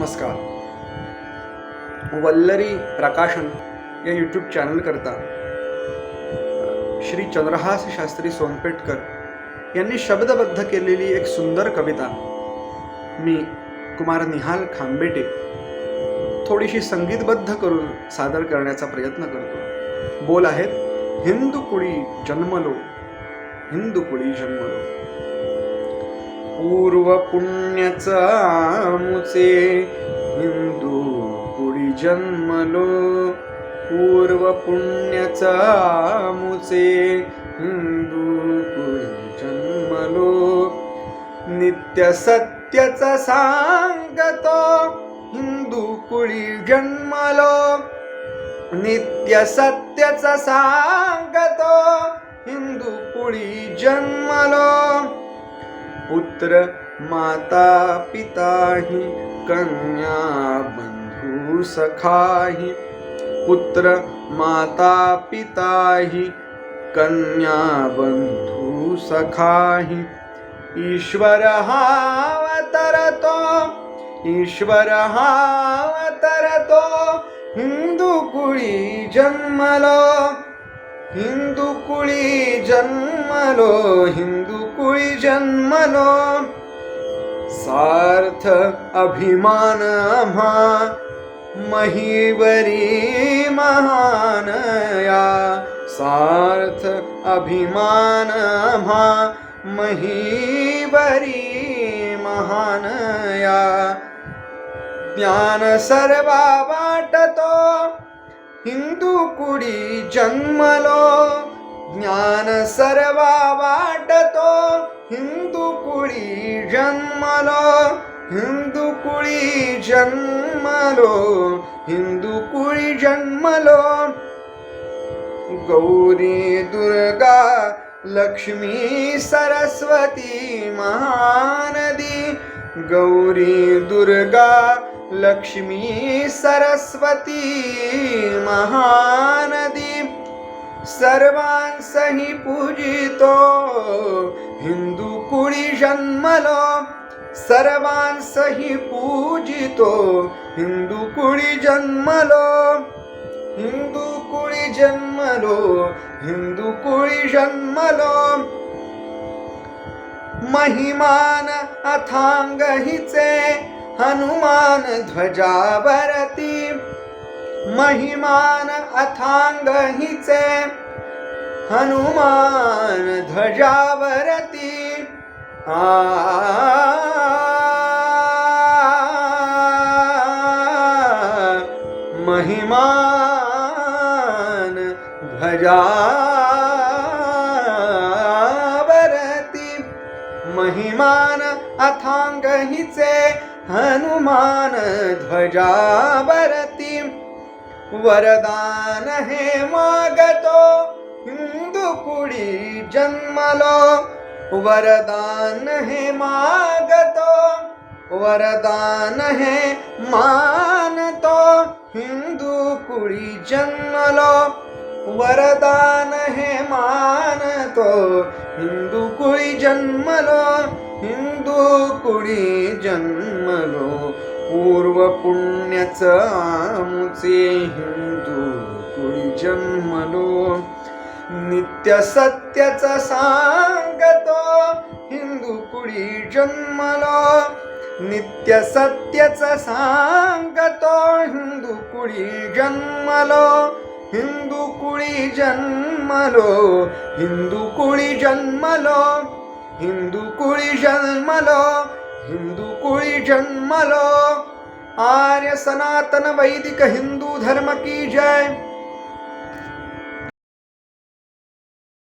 नमस्कार. वल्लरी प्रकाशन या यूट्यूब चॅनलकरता श्री चंद्रहास शास्त्री सोनपेटकर यांनी शब्दबद्ध केलेली एक सुंदर कविता मी कुमार निहाल खांबेटे थोडीशी संगीतबद्ध करून सादर करण्याचा प्रयत्न करतो. बोल आहेत हिंदू कुळी जन्मलो हिंदू कुळी जन्मलो. पूर्व पुण्याचा मुचे जन्मलो पूर्व पुण्याचा मुचे हिंदू जन्मलो. नित्य सत्यचा सांगतो हिंदू कुळी जन्मलो. नित्य सत्यचा सांगतो हिंदू कुळी जन्मलो. पुत्र माता पिता ही कन्या बंधू सखाही पुत्र माता पिताही कन्या बंधु सखाही। ईश्वर हावतरतो ईश्वर हावतरतो हिंदू कुळी जन्मलो हिंदू कुळी जन्मलो हिंदू कुळी जन्मलो। सार्थ अभिमान आम्हा महीवरी महानया सार्थ अभिमान म्हा महीवरी महानया। ज्ञान सर्वा वाटतो हिंदू कुडी जन्मलो। ज्ञान सर्वा वाटतो हिंदू कुडी जन्मलो। हिंदू कुळी जन्मलो हिंदू कुळी जन्मलो गौरी दुर्गा लक्ष्मी सरस्वती महानदी गौरी दुर्गा लक्ष्मी सरस्वती महानदी सर्वांसही पूजितो हिंदू कुळी जन्मलो सर्वांसही पूजितो हिंदू कुळी जन्मलो? हिंदू कुळी जन्मलो? हिंदू कुळी जन्मलो? महिमान अथांग हिचे हनुमान ध्वजावरती. महिमान अथांग हिचे हनुमान ध्वजावरती. आ महिमान भजावरती महिमान अथांग हिचे हनुमान ध्वजावरती वरदान हे मागतो हिंदू कुळी जन्मलो वरदान हे मागतो वरदान हे। मानतो हिंदू कुळी जन्मलो वरदान हे मानतो हिंदू कुळी जन्मलो हिंदू कुळी जन्मलो पूर्व पुण्यच आमुचे हिंदू कुळी जन्मलो नित्य सत्यचा सांगतो हिंदू कुळी जन्मलो नित्य सत्यच सांगतो हिंदू कुळी जन्मलो हिंदू कुळी जन्मलो हिंदू कुळी जन्मलो हिंदू कुळी जन्मलो हिंदू कुळी जन्मलो. आर्य सनातन वैदिक हिंदू धर्म की जय?